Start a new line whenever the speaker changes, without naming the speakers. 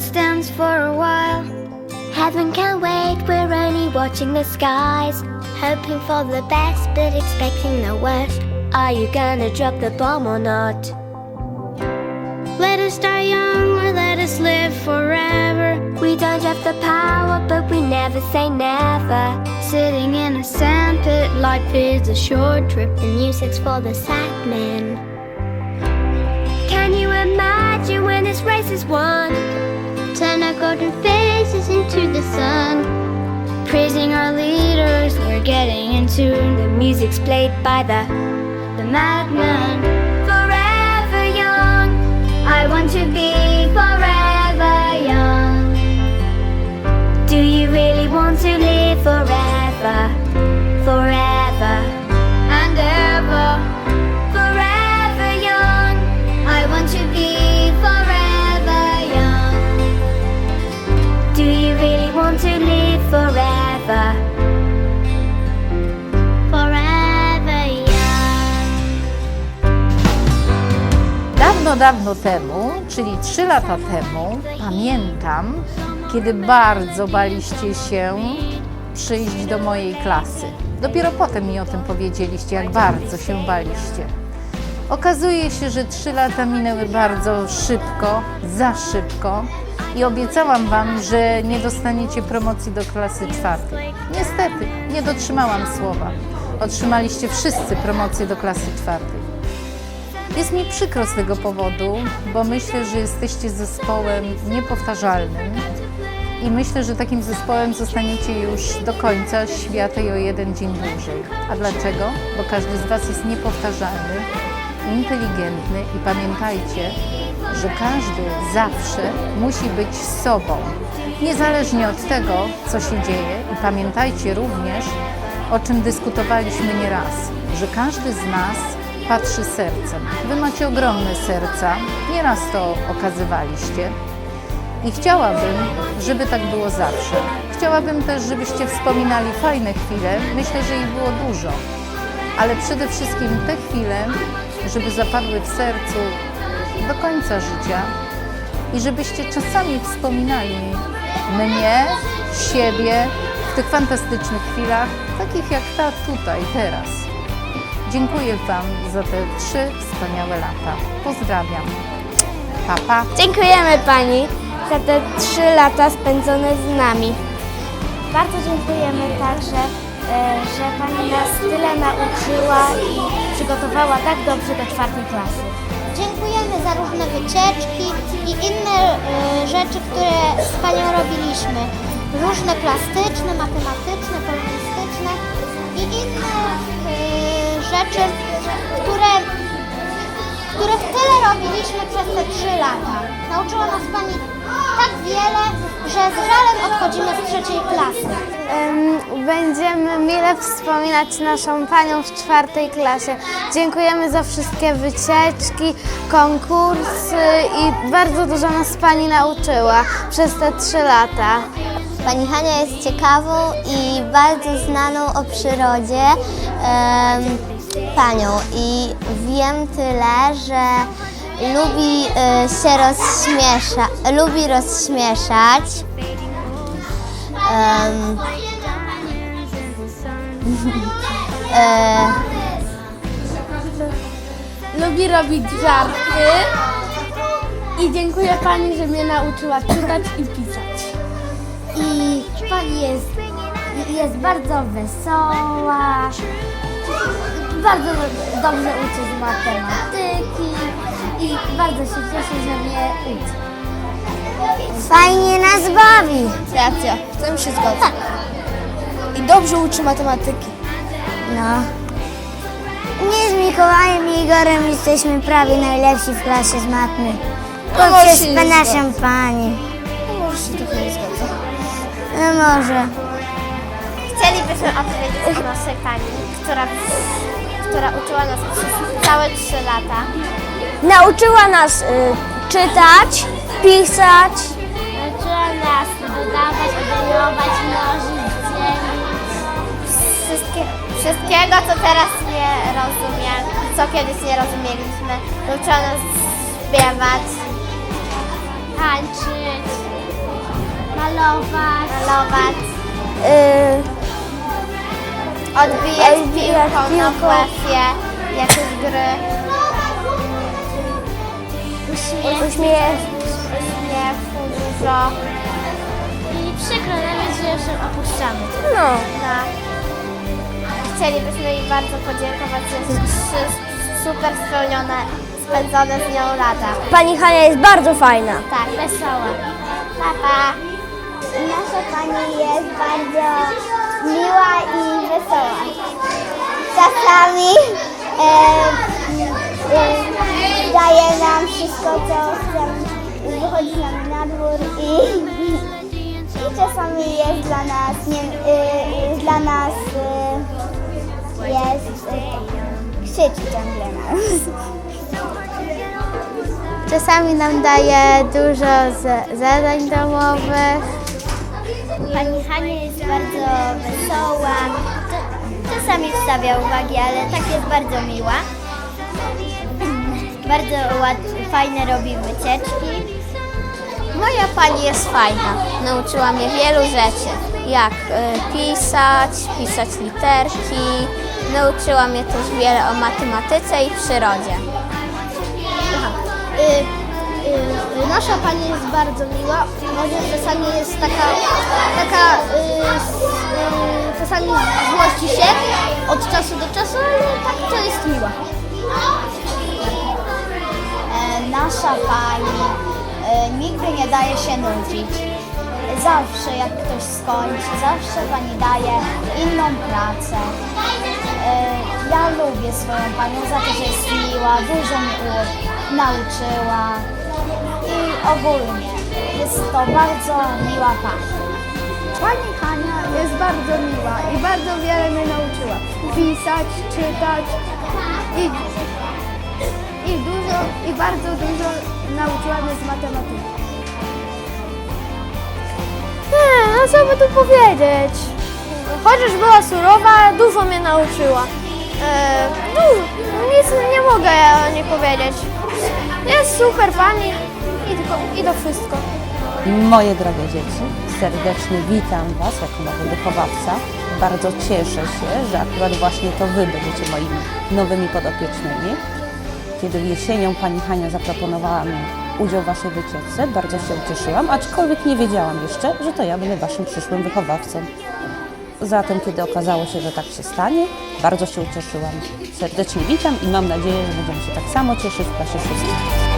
Let's dance in style, let's dance for a while. Heaven can't wait, we're only watching the skies. Hoping for the best, but expecting the worst. Are you gonna drop the bomb or not? Let us die young or let us live forever. We don't have the power, but we never say never. Sitting in a sandpit, life is a short trip. The music's for the sad men. Can you imagine when this race is won? Golden faces into the sun. Praising our leaders, we're getting into the music's played by the the madman. Forever young, I want to be forever young. Do you really want to live forever, forever
Dawno, dawno temu, czyli trzy lata temu, pamiętam, kiedy bardzo baliście się przyjść do mojej klasy. Dopiero potem mi o tym powiedzieliście, jak bardzo się baliście. Okazuje się, że trzy lata minęły bardzo szybko, za szybko i obiecałam Wam, że nie dostaniecie promocji do klasy czwartej. Niestety, nie dotrzymałam słowa. Otrzymaliście wszyscy promocję do klasy czwartej. Jest mi przykro z tego powodu, bo myślę, że jesteście zespołem niepowtarzalnym i myślę, że takim zespołem zostaniecie już do końca świata i o jeden dzień dłużej. A dlaczego? Bo każdy z Was jest niepowtarzalny, inteligentny i pamiętajcie, że każdy zawsze musi być sobą, niezależnie od tego, co się dzieje. I pamiętajcie również, o czym dyskutowaliśmy nieraz, że każdy z nas patrzy sercem. Wy macie ogromne serca, nieraz to okazywaliście. I chciałabym, żeby tak było zawsze. Chciałabym też, żebyście wspominali fajne chwile. Myślę, że ich było dużo. Ale przede wszystkim te chwile, żeby zapadły w sercu do końca życia i żebyście czasami wspominali mnie, siebie w tych fantastycznych chwilach, takich jak ta tutaj, teraz. Dziękuję Wam za te trzy wspaniałe lata. Pozdrawiam. Pa, pa.
Dziękujemy Pani za te trzy lata spędzone z nami. Bardzo dziękujemy także, e, że Pani nas tyle nauczyła i przygotowała tak dobrze do czwartej klasy.
Dziękujemy za różne wycieczki i inne e, rzeczy, które z Panią robiliśmy. Różne plastyczne, matematyczne, polonistyczne rzeczy, które, które tyle robiliśmy przez te trzy lata. Nauczyła nas Pani tak wiele, że z żalem odchodzimy z trzeciej klasy.
Będziemy mile wspominać naszą Panią w czwartej klasie. Dziękujemy za wszystkie wycieczki, konkursy i bardzo dużo nas Pani nauczyła przez te trzy lata.
Pani Hania jest ciekawą i bardzo znaną o przyrodzie em, panią i wiem tyle, że lubi e, się rozśmiesza, lubi rozśmieszać. E,
Lubi robić żarty i dziękuję Pani, że mnie nauczyła czytać i pisać.
I pani jest, jest bardzo wesoła, bardzo dobrze uczy z matematyki i bardzo się cieszy, że mnie uczy. Fajnie nas bawi.
Racja, w tym się zgodzę. I dobrze uczy matematyki.
No. Nie z Mikołajem i Igorem jesteśmy prawie najlepsi w klasie z matmy.
No,
Bo
może
przez
się nie
naszą pani.
No, może się trochę nie zgodzę.
No może.
Chcielibyśmy opowiedzieć o naszej pani, która, która uczyła nas przez całe 3 lata.
Nauczyła nas y, czytać, pisać.
Nauczyła nas dodawać, odejmować, mnożyć, dzielić. Wszystkie, wszystkiego, co teraz nie rozumiem, co kiedyś nie rozumieliśmy. Nauczyła nas śpiewać. tańczyć, malować, malować, odbijać piłką na WF-ie, jakieś gry. Uśmiech, uśmiechu dużo. I przykro nam jest, że już opuszczamy.
No.
No. Chcielibyśmy jej bardzo podziękować za trzy super spełnione, spędzone z nią lata.
Pani Hania jest bardzo fajna.
Tak, wesoła. Papa.
Nasza pani jest bardzo miła wesoła. Czasami e, e, daje nam wszystko, co chcemy. Wychodzi z nami na dwór i, i czasami jest dla nas, nie, e, dla nas e, jest e, krzyczy ciągle na nas.
Czasami nam daje dużo zadań domowych.
Pani Hania jest bardzo wesoła. Czasami wstawia uwagi, ale tak jest bardzo miła. Bardzo ład, fajne robi wycieczki.
Moja pani jest fajna. Nauczyła mnie wielu rzeczy. Jak y, pisać, pisać literki. Nauczyła mnie też wiele o matematyce i przyrodzie.
Y, y, nasza pani jest bardzo miła. Może czasami jest taka, taka y, y, czasami złości się od czasu do czasu, ale tak to jest miła. E, nasza pani e, nigdy nie daje się nudzić. Zawsze jak ktoś skończy, zawsze pani daje inną pracę. E, ja lubię swoją panią za to, że jest miła, dużo mi nauczyła ogólnie jest to bardzo miła pani.
Pani Hania jest bardzo miła i bardzo wiele mnie nauczyła. Pisać, czytać i, i dużo, i bardzo dużo nauczyła mnie z matematyki. Nie, no co by tu powiedzieć? Chociaż była surowa, dużo mnie nauczyła. E, dużo, nic nie mogę o niej powiedzieć. Jest super pani i, tylko, i to wszystko.
Moje drogie dzieci, serdecznie witam Was jako nowy wychowawca. Bardzo cieszę się, że akurat właśnie to Wy będziecie moimi nowymi podopiecznymi. Kiedy jesienią Pani Hania zaproponowała mi udział w Waszej wycieczce, bardzo się ucieszyłam, aczkolwiek nie wiedziałam jeszcze, że to ja będę Waszym przyszłym wychowawcą. Zatem, kiedy okazało się, że tak się stanie, bardzo się ucieszyłam. Serdecznie witam i mam nadzieję, że będziemy się tak samo cieszyć w klasie szóstej.